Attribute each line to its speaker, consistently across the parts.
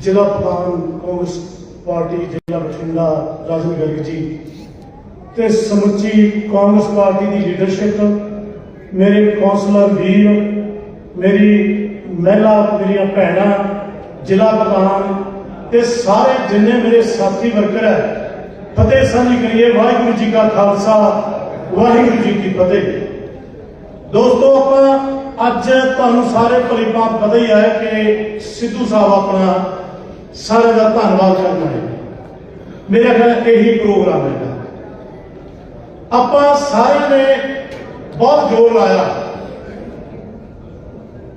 Speaker 1: ਜ਼ਿਲ੍ਹਾ ਪ੍ਰਧਾਨ ਕਾਂਗਰਸ ਪਾਰਟੀ ਜ਼ਿਲ੍ਹਾ ਬਠਿੰਡਾ ਰਾਜਨ ਗਰਗ ਜੀ। ਤੇ ਸਮੁੱਚੀ ਕਾਂਗਰਸ ਪਾਰਟੀ ਦੀ ਲੀਡਰਸ਼ਿਪ ਮੇਰੇ ਕੌਂਸਲਰ ਵੀਰ, ਮੇਰੀ ਮਹਿਲਾ, ਮੇਰੀਆਂ ਭੈਣਾਂ, ਜ਼ਿਲ੍ਹਾ ਪ੍ਰਧਾਨ ਤੇ ਸਾਰੇ ਜਿੰਨੇ ਮੇਰੇ ਸਾਥੀ ਵਰਕਰ ਹੈ, ਫਤਿਹ ਸਾਂਝੀ ਕਰੀਏ ਵਾਹਿਗੁਰੂ ਜੀ ਕਾ ਖਾਲਸਾ, ਵਾਹਿਗੁਰੂ ਜੀ ਕੀ ਫਤਿਹ। ਦੋਸਤੋ, ਆਪਾਂ ਅੱਜ ਤੁਹਾਨੂੰ ਸਾਰੇ ਭਲੀਭਾਂਤ ਪਤਾ ਹੀ ਹੈ ਕਿ ਸਿੱਧੂ ਸਾਹਿਬ ਆਪਣਾ ਸਾਰਿਆਂ ਦਾ ਧੰਨਵਾਦ ਕਰਨਾ ਹੈ। ਮੇਰਾ ਖਿਆਲ ਇਹੀ ਪ੍ਰੋਗਰਾਮ ਹੈ। ਆਪਾਂ ਸਾਰਿਆਂ ਨੇ ਬਹੁਤ ਜ਼ੋਰ ਲਾਇਆ।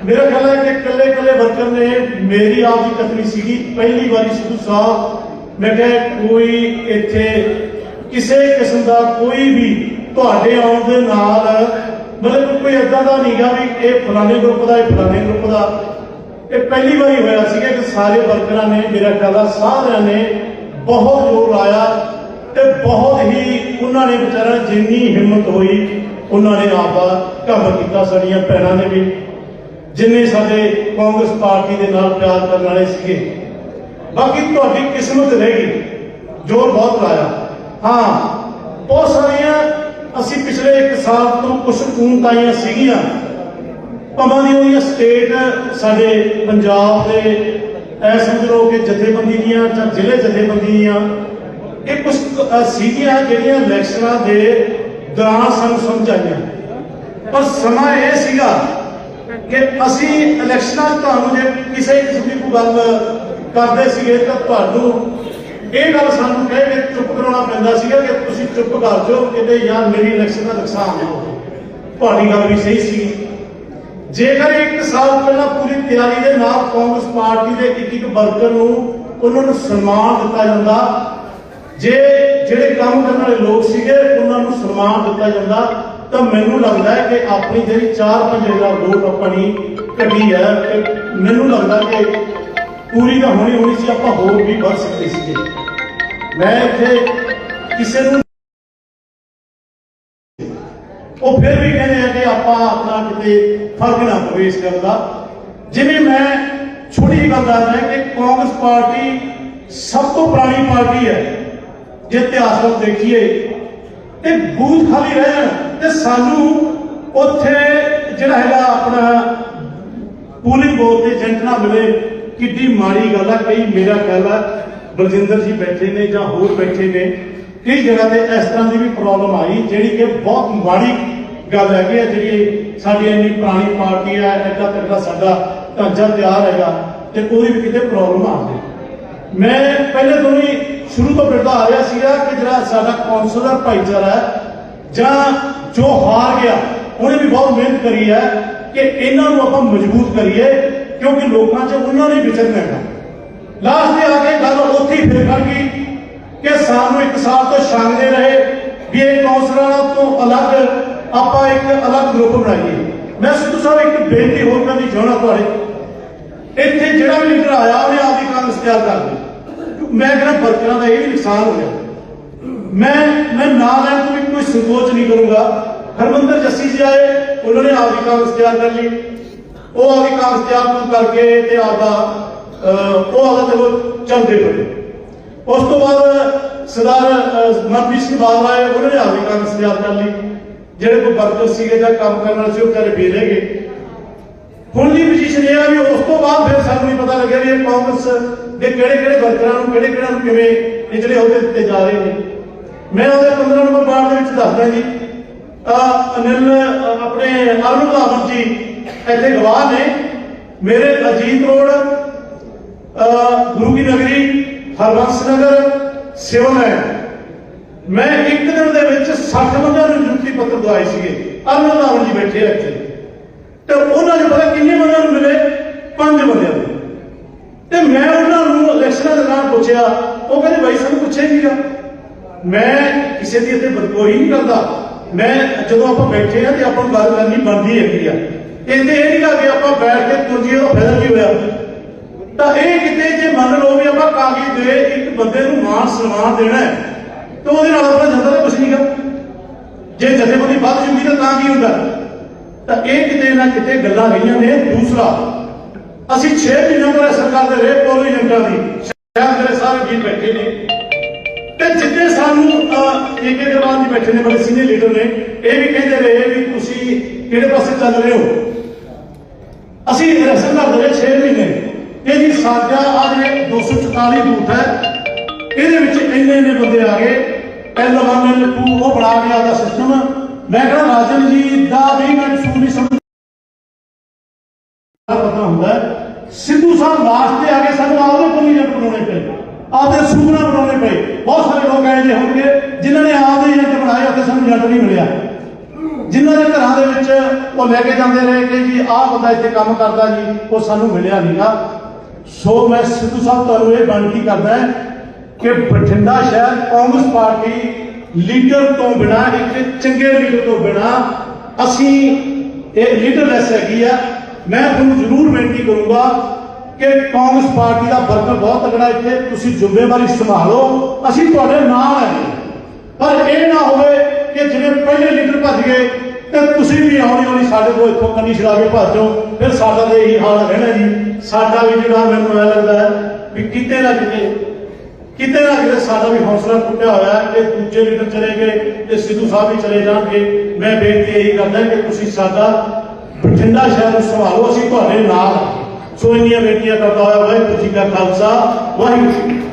Speaker 1: ਮੇਰਾ ਖਿਆਲ ਹੈ ਕਿ ਇਕੱਲੇ ਇਕੱਲੇ ਵਰਕਰ ਨੇ ਮੇਰੀ ਆਪ ਦੀ ਕਥਨੀ ਸੀਗੀ। ਪਹਿਲੀ ਵਾਰੀ ਸਿੱਧੂ ਸਾਹਿਬ, ਮੈਂ ਕਿਹਾ ਕੋਈ ਇੱਥੇ ਕਿਸੇ ਕਿਸਮ ਦਾ ਕੋਈ ਵੀ ਤੁਹਾਡੇ ਆਉਣ ਦੇ ਨਾਲ, ਮਤਲਬ ਕੋਈ ਏਦਾਂ ਦਾ ਨਹੀਂਗਾ ਵੀ ਇਹ ਫਲਾਣੇ ਗਰੁੱਪ ਦਾ, ਇਹ ਫਲਾਣੇ ਗਰੁੱਪ ਦਾ ਇਹ ਪਹਿਲੀ ਵਾਰੀ ਹੋਇਆ ਸੀਗਾ ਕਿ ਸਾਰੇ ਵਰਕਰਾਂ ਨੇ, ਮੇਰਾ ਖਿਆਲ ਸਾਰਿਆਂ ਨੇ ਬਹੁਤ ਜ਼ੋਰ ਲਾਇਆ ਤੇ ਬਹੁਤ ਹੀ ਉਹਨਾਂ ਨੇ ਵਿਚਾਰਾ ਜਿੰਨੀ ਹਿੰਮਤ ਹੋਈ, ਉਹਨਾਂ ਨੇ ਆਪਦਾ ਕੰਮ ਕੀਤਾ, ਸਾਡੀਆਂ ਭੈਣਾਂ ਨੇ ਵੀ, ਜਿੰਨੇ ਸਾਡੇ ਕਾਂਗਰਸ ਪਾਰਟੀ ਦੇ ਨਾਲ ਪਿਆਰ ਕਰਨ ਵਾਲੇ ਸੀਗੇ। ਬਾਕੀ ਤੁਹਾਡੀ ਕਿਸਮਤ ਰਹੇਗੀ ਜੋਰ ਬਹੁਤ ਲਾਇਆ। ਹਾਂ, ਬਹੁਤ ਸਾਰੀਆਂ, ਅਸੀਂ ਪਿਛਲੇ 1 ਸਾਲ ਤੋਂ ਕੁਝ ਕੂਨਤਾਈਆਂ ਸੀਗੀਆਂ ਭਾਵੇਂ ਦੀ ਉਹਦੀਆਂ ਸਟੇਟ ਸਾਡੇ ਪੰਜਾਬ ਦੇ ਐ ਸਮਝ ਲਓ ਕਿ ਜਥੇਬੰਦੀ ਦੀਆਂ ਜਾਂ ਜ਼ਿਲ੍ਹੇ ਜਥੇਬੰਦੀ ਦੀਆਂ ਇਹ ਕੁਝ ਸੀਗੀਆਂ ਜਿਹੜੀਆਂ ਇਲੈਕਸ਼ਨਾਂ ਦੇ ਦੌਰਾਨ ਸਾਨੂੰ ਸਮਝਾਈਆਂ ਪਰ ਸਮਾਂ ਇਹ ਸੀਗਾ ਕਿ ਅਸੀਂ ਇਲੈਕਸ਼ਨਾਂ 'ਚ ਤੁਹਾਨੂੰ ਜੇ ਕਿਸੇ ਕਿਸਮ ਦੀ ਕੋਈ ਗੱਲ ਕਰਦੇ ਸੀਗੇ ਤਾਂ ਤੁਹਾਨੂੰ ਇਹ ਗੱਲ ਸਾਨੂੰ ਕਹਿ ਕੇ ਚੁੱਪ ਕਰਾਉਣਾ ਪੈਂਦਾ ਸੀਗਾ ਕਿ ਤੁਸੀਂ ਚੁੱਪ ਕਰ ਜਾਓ, ਕਿਤੇ ਯਾਰ ਮੇਰੀ ਇਲੈਕਸ਼ਨ ਦਾ ਨੁਕਸਾਨ ਨਾ ਹੋਵੇ। ਤੁਹਾਡੀ ਗੱਲ ਵੀ ਸਹੀ ਸੀ। ਜੇਕਰ ਇੱਕ ਸਾਲ ਪਹਿਲਾਂ ਪੂਰੀ ਤਿਆਰੀ ਦੇ ਨਾਲ ਕਾਂਗਰਸ ਪਾਰਟੀ ਦੇ ਇੱਕ ਇੱਕ ਵਰਕਰ ਨੂੰ ਉਹਨਾਂ ਨੂੰ ਸਨਮਾਨ ਦਿੱਤਾ ਜਾਂਦਾ, ਜੇ ਜਿਹੜੇ ਕੰਮ ਕਰਨ ਵਾਲੇ ਲੋਕ ਸੀਗੇ, ਉਹਨਾਂ ਨੂੰ ਸਨਮਾਨ ਦਿੱਤਾ ਜਾਂਦਾ, ਤਾਂ ਮੈਨੂੰ ਲੱਗਦਾ ਹੈ ਕਿ ਆਪਣੀ ਜਿਹੜੀ 4-5000 ਵੋਟ ਆਪਣੀ ਕੱਢੀ ਹੈ ਇਹ ਮੈਨੂੰ ਲੱਗਦਾ ਕਿ ਪੂਰੀ ਤਾਂ ਹੋਣੀ ਹੋਣੀ ਸੀ, ਆਪਾਂ ਹੋਰ ਵੀ ਵੱਧ ਸਕਦੇ ਸੀਗੇ। ਮੈਂ ਇੱਥੇ ਕਿਸੇ ਨੂੰ ਉਹ ਫਿਰ ਵੀ ਕਹਿੰਦੇ ਆ ਕਿ ਆਪਾਂ ਆਪਣਾ ਕਿਤੇ ਫ਼ਰਕ ਨਾ ਪਵੇ ਇਸ ਗੱਲ ਦਾ। ਜਿਵੇਂ ਮੈਂ ਛੋਟੀ ਜਿਹੀ ਗੱਲ ਦੱਸਦਾ ਕਿ ਕਾਂਗਰਸ ਪਾਰਟੀ ਸਭ ਤੋਂ ਪੁਰਾਣੀ ਪਾਰਟੀ ਹੈ, ਜੇ ਇਤਿਹਾਸ ਵਿੱਚ ਦੇਖੀਏ। ਤੇ ਬੂਥ ਖਾਲੀ ਰਹਿ ਜਾਣ ਤੇ ਸਾਨੂੰ ਉੱਥੇ ਜਿਹੜਾ ਹੈਗਾ ਆਪਣਾ ਪੂਲਿੰਗ ਬੋਰਡ ਤੇ ਏਜੰਟ ਨਾ ਮਿਲੇ। ਕਿੱਡੀ ਮਾੜੀ ਗੱਲ ਆ, ਕਈ ਮੇਰਾ ਖਿਆਲ ਆ ਬਲਜਿੰਦਰ ਜੀ ਬੈਠੇ ਨੇ ਜਾਂ ਹੋਰ ਬੈਠੇ ਨੇ। ਕਈ ਜਗ੍ਹਾ ਤੇ ਇਸ ਤਰ੍ਹਾਂ ਦੀ ਵੀ ਪ੍ਰੋਬਲਮ ਆਈ, ਜਿਹੜੀ ਕਿ ਬਹੁਤ ਮਾੜੀ ਗੱਲ ਹੈਗੀ ਹੈ, ਜਿਹੜੀ ਸਾਡੀ ਇੰਨੀ ਪੁਰਾਣੀ ਪਾਰਟੀ ਹੈ ਐਡਾ ਤਕੜਾ ਸਾਡਾ ਢਾਂਚਾ ਤਿਆਰ ਹੈਗਾ ਤੇ ਕੋਈ ਵੀ ਕਿਤੇ ਪ੍ਰੋਬਲਮ ਆ ਜਾਵੇ ਮੈਂ ਪਹਿਲੇ ਤੋਂ ਹੀ ਸ਼ੁਰੂ ਤੋਂ ਬਿਰਦਾ ਆ ਰਿਹਾ ਸੀਗਾ ਕਿ ਜਿਹੜਾ ਸਾਡਾ ਕੌਂਸਲਰ ਭਾਈਚਾਰਾ ਹੈ, ਜਾਂ ਜੋ ਹਾਰ ਗਿਆ, ਉਹਨੇ ਵੀ ਬਹੁਤ ਮਿਹਨਤ ਕਰੀ ਹੈ ਕਿ ਇਹਨਾਂ ਨੂੰ ਆਪਾਂ ਮਜ਼ਬੂਤ ਕਰੀਏ, ਕਿਉਂਕਿ ਲੋਕਾਂ 'ਚ ਉਹਨਾਂ ਨੇ ਵਿਚਰਨਾ ਹੈ ਲਾਸਟ ਤੇ ਆ ਕੇ ਗੱਲ ਉੱਥੇ ਹੀ ਫਿਰ ਖੜ ਗਈ। ਸਾਨੂੰ ਇੱਕ ਸਾਲ ਤੋਂ ਛਾਂਗਦੇ ਰਹੇ ਵੀ ਇਹ ਕੌਂਸਲਰਾਂ ਤੋਂ ਅਲੱਗ ਆਪਾਂ ਇੱਕ ਅਲੱਗ ਗਰੁੱਪ ਬਣਾਈਏ। ਮੈਂ ਸਿੱਧੂ ਸਾਹਿਬ, ਇੱਕ ਬੇਨਤੀ ਹੋਰ ਕਰਨੀ ਚਾਹਣਾ ਤੁਹਾਡੇ। ਇੱਥੇ ਜਿਹੜਾ ਵੀ ਲੀਡਰ ਆਇਆ, ਉਹਨੇ ਆਪਦੀ ਕਾਂਗਰਸ ਤਿਆਰ ਕਰ ਲਈ। ਮੈਂ ਕਹਿੰਦਾ ਵਰਕਰਾਂ ਦਾ ਇਹ ਵੀ ਨੁਕਸਾਨ ਹੋ ਗਿਆ। ਮੈਂ ਮੈਂ ਨਾਂ ਲੈਣ ਤੋਂ ਵੀ ਕੋਈ ਸੰਕੋਚ ਨਹੀਂ ਕਰੂੰਗਾ। ਹਰਮੰਦਰ ਜੱਸੀ ਜੀ ਆਏ, ਉਹਨਾਂ ਨੇ ਆਪਦੀ ਕਾਂਗਰਸ ਤਿਆਰ ਕਰ ਲਈ। ਉਹ ਆਪਦੀ ਕਾਂਗਰਸ ਤਿਆਰ ਕਰਕੇ ਤੇ ਆਪਦਾ ਉਹ ਆਪਦਾ ਚਲੋ ਚੱਲਦੇ ਪਏ। ਉਸ ਤੋਂ ਬਾਅਦ ਸਰਦਾਰ ਮਨਪ੍ਰੀਤ ਸਿੰਘ ਬਾਦਲ ਆਏ ਉਹਨਾਂ ਨੇ ਆਪਦੀ ਕਾਂਗਰਸ ਤਿਆਰ ਕਰ ਲਈ। ਜਿਹੜੇ ਕੋਈ ਵਰਕਰ ਸੀਗੇ ਜਾਂ ਕੰਮ ਕਰਨ ਵਾਲੇ ਸੀ ਉਹ ਘਰੇ ਵੇਲੇ ਗਏ। ਹੁਣ ਦੀ ਪੋਜੀਸ਼ਨ ਇਹ ਆ ਵੀ ਉਸ ਤੋਂ ਬਾਅਦ ਫਿਰ ਸਾਨੂੰ ਨਹੀਂ ਪਤਾ ਲੱਗਿਆ ਵੀ ਇਹ ਕਾਂਗਰਸ ਦੇ ਕਿਹੜੇ ਕਿਹੜੇ ਵਰਕਰਾਂ ਨੂੰ ਕਿਹੜੇ ਕਿਹੜੇ ਨੂੰ ਕਿਵੇਂ ਇਹ ਜਿਹੜੇ ਅਹੁਦੇ ਦਿੱਤੇ ਜਾ ਰਹੇ ਨੇ। ਮੈਂ ਉਹਦੇ 15 ਨੰਬਰ ਵਾਰਡ ਦੇ ਵਿੱਚ ਦੱਸਦਾ ਜੀ। ਅਨਿਲ ਆਪਣੇ ਅਰੁਣ ਰਾਵਤ ਜੀ ਇੱਥੇ ਗਵਾਹ ਨੇ। ਮੇਰੇ ਅਜੀਤ ਰੋਡ ਅ, ਗੁਰੂ ਕੀ ਨਗਰੀ ਹਰਬੰਸ ਨਗਰ ਸਿਵਲ ਹੈ ਮੈਂ ਇੱਕ ਦਿਨ ਦੇ ਵਿੱਚ 60 ਬੰਦਿਆਂ ਨੂੰ ਨਿਯੁਕਤੀ ਪੱਤਰ ਦਵਾਏ ਸੀਗੇ। ਅਰੁਣ ਜੀ ਬੈਠੇ ਆ ਇੱਥੇ। ਤੇ ਉਹਨਾਂ ਨੂੰ ਪਤਾ ਕਿੰਨੇ ਬੰਦਿਆਂ ਨੂੰ ਮਿਲੇ? ਪੰਜ ਬੰਦਿਆਂ ਨੂੰ। ਤੇ ਮੈਂ ਉਹਨਾਂ ਨੂੰ ਇਲੈਕਸ਼ਨਾਂ ਦੇ ਨਾਲ ਪੁੱਛਿਆ। ਉਹ ਕਹਿੰਦੇ ਬਾਈ ਸਾਨੂੰ ਪੁੱਛਿਆ ਹੀ ਨਹੀਂਗਾ। ਮੈਂ ਕਿਸੇ ਦੀ ਇੱਥੇ ਬਦਕੋਈ ਨਹੀਂ ਕਰਦਾ। ਮੈਂ ਜਦੋਂ ਆਪਾਂ ਬੈਠੇ ਆ ਤੇ ਆਪਾਂ ਨੂੰ ਗੱਲ ਕਰਨੀ ਬਣਦੀ ਹੈਗੀ ਆ। ਇਹਦੇ ਇਹ ਨਹੀਂ ਕਿ ਆਪਾਂ ਬੈਠ ਕੇ ਤੁਰ ਜੀਏ ਤਾਂ ਫਾਇਦਾ ਕੀ ਹੋਇਆ? ਤਾਂ ਇਹ ਕਿਤੇ ਜੇ ਮੰਨ ਲਓ ਵੀ ਆਪਾਂ ਕਾਗਜ਼ ਦੇ ਇੱਕ ਬੰਦੇ ਨੂੰ ਮਾਨ ਸਨਮਾਨ ਦੇਣਾ ਹੈ। ਤਾਂ ਉਹਦੇ ਨਾਲ ਆਪਣਾ ਜਾਂਦਾ ਤਾਂ ਕੁਛ ਨਹੀਂਗਾ ਜੇ ਜਥੇਬੰਦੀ ਵੱਧ ਜੂਗੀ ਤਾਂ ਤਾਂ ਕੀ ਹੁੰਦਾ? ਤਾਂ ਇਹ ਕਿਤੇ ਨਾ ਕਿਤੇ ਗੱਲਾਂ ਰਹੀਆਂ ਨੇ। ਦੂਸਰਾ ਅਸੀਂ 6 ਮਹੀਨਿਆਂ ਤੋਂ ਅਸਰ ਕਰਦੇ ਰਹੇ ਪੋਲਿੰਗ ਏਜੰਟਾਂ ਦੀ ਸ਼ਾਇਦ ਮੇਰੇ ਸਾਰੇ ਵੀਰ ਬੈਠੇ ਨੇ। ਤੇ ਜਿੱਦੇ ਸਾਨੂੰ ਅਹ, ਇੱਕ ਇੱਕ ਬਾਅਦ ਜੀ ਬੈਠੇ ਨੇ ਬੜੇ ਸੀਨੀਅਰ ਲੀਡਰ ਨੇ ਇਹ ਵੀ ਕਹਿੰਦੇ ਰਹੇ ਵੀ ਤੁਸੀਂ ਕਿਹੜੇ ਪਾਸੇ ਚੱਲ ਰਹੇ ਹੋ? ਅਸੀਂ ਰਸਮ ਕਰਦੇ ਰਹੇ 6 ਮਹੀਨੇ। ਇਹ ਜੀ ਸਾਡਾ ਅੱਜ ਇਹ 244 ਬੂਥ ਹੈ। ਇਹਦੇ ਵਿੱਚ ਇੰਨੇ ਇੰਨੇ ਬੰਦੇ ਆ ਗਏ। ਪਹਿਲਵਾਨ ਨੇ ਟੂ ਉਹ ਬਣਾ ਕੇ ਆਦਾ ਸਿਸਟਮ ਮੈਂ ਕਹਿੰਦਾ ਰਾਜਨ ਜੀ, ਦਾ ਵੀ ਮੈਂ ਸੂਰ ਨਹੀਂ ਸਮਝ ਪਤਾ ਹੁੰਦਾ ਸਿੱਧੂ ਸਾਹਿਬ ਲਾਸਟ ਆ ਕੇ ਸਾਨੂੰ ਆਪਦੇ ਪੋਲੀਜਨ ਬਣਾਉਣੇ ਪਏ। ਆਪਦੇ ਸੂਬਨਾ ਬਣਾਉਣੇ ਪਏ। ਬਹੁਤ ਸਾਰੇ ਲੋਕ ਆਏ ਜੇ ਹੋਣਗੇ ਜਿਨ੍ਹਾਂ ਨੇ ਆਪਦੇ ਏਜੰਟ ਬਣਾਏ ਉੱਥੇ ਸਾਨੂੰ ਏਜੰਟ ਨਹੀਂ ਮਿਲਿਆ। ਜਿਨ੍ਹਾਂ ਦੇ ਘਰਾਂ ਦੇ ਵਿੱਚ ਉਹ ਲੈ ਕੇ ਜਾਂਦੇ ਰਹੇ ਕਿ ਜੀ, ਆਹ ਬੰਦਾ ਇੱਥੇ ਕੰਮ ਕਰਦਾ ਜੀ, ਉਹ ਸਾਨੂੰ ਮਿਲਿਆ ਨਹੀਂਗਾ ਸੋ ਮੈਂ ਸਿੱਧੂ ਸਾਹਿਬ ਤੁਹਾਨੂੰ ਇਹ ਬੇਨਤੀ ਕਰਦਾ ਕਿ ਬਠਿੰਡਾ ਸ਼ਹਿਰ ਕਾਂਗਰਸ ਪਾਰਟੀ ਲੀਡਰ ਤੋਂ ਬਿਨਾ ਇੱਕ ਚੰਗੇ ਲੀਡਰ ਤੋਂ ਬਿਨਾ ਅਸੀਂ ਇਹ ਲੀਡਰਲੈਸ ਹੈਗੀ ਆ। ਮੈਂ ਤੁਹਾਨੂੰ ਜ਼ਰੂਰ ਬੇਨਤੀ ਕਰੂੰਗਾ ਕਿ ਕਾਂਗਰਸ ਪਾਰਟੀ ਦਾ ਵਰਕਰ ਬਹੁਤ ਤਗੜਾ ਇੱਥੇ। ਤੁਸੀਂ ਜ਼ਿੰਮੇਵਾਰੀ ਸੰਭਾਲੋ। ਅਸੀਂ ਤੁਹਾਡੇ ਨਾਲ ਹਾਂ ਪਰ ਇਹ ਨਾ ਹੋਵੇ ਕਿ ਜਿਵੇਂ ਪਹਿਲੇ ਲੀਡਰ ਭੱਜ ਗਏ ਤੇ ਤੁਸੀਂ ਵੀ ਆਉਣੀ ਆਉਣੀ ਸਾਡੇ ਕੋਲ ਇੱਥੋਂ ਕੰਨੀ ਛਡਾ ਭੱਜ ਜਾਓ। ਫਿਰ ਸਾਡਾ ਤੇ ਇਹੀ ਹਾਲ ਰਹਿਣਾ ਜੀ। ਸਾਡਾ ਵੀ ਜਿਹੜਾ ਮੈਨੂੰ ਐ ਲੱਗਦਾ ਵੀ ਕਿਤੇ ਨਾ ਕਿਤੇ ਕਿਤੇ ਨਾ ਕਿਤੇ ਸਾਡਾ ਵੀ ਹੌਸਲਾ ਟੁੱਟਿਆ ਹੋਇਆ ਹੈ ਕਿ ਦੂਜੇ ਲੀਡਰ ਚਲੇ ਗਏ, ਤੇ ਸਿੱਧੂ ਸਾਹਿਬ ਵੀ ਚਲੇ ਜਾਣਗੇ ਮੈਂ ਬੇਨਤੀ ਇਹੀ ਕਰਦਾ ਕਿ ਤੁਸੀਂ ਸਾਡਾ ਬਠਿੰਡਾ ਸ਼ਹਿਰ ਨੂੰ ਸੰਭਾਲੋ, ਅਸੀਂ ਤੁਹਾਡੇ ਨਾਲ ਹਾਂ। ਸੋ ਇੰਨੀਆਂ ਬੇਨਤੀਆਂ ਕਰਦਾ ਹੋਇਆ ਵਾਹਿਗੁਰੂ ਜੀ ਕਾ ਖਾਲਸਾ, ਵਾਹਿਗੁਰੂ ਜੀ ਕੀ ਫਤਿਹ।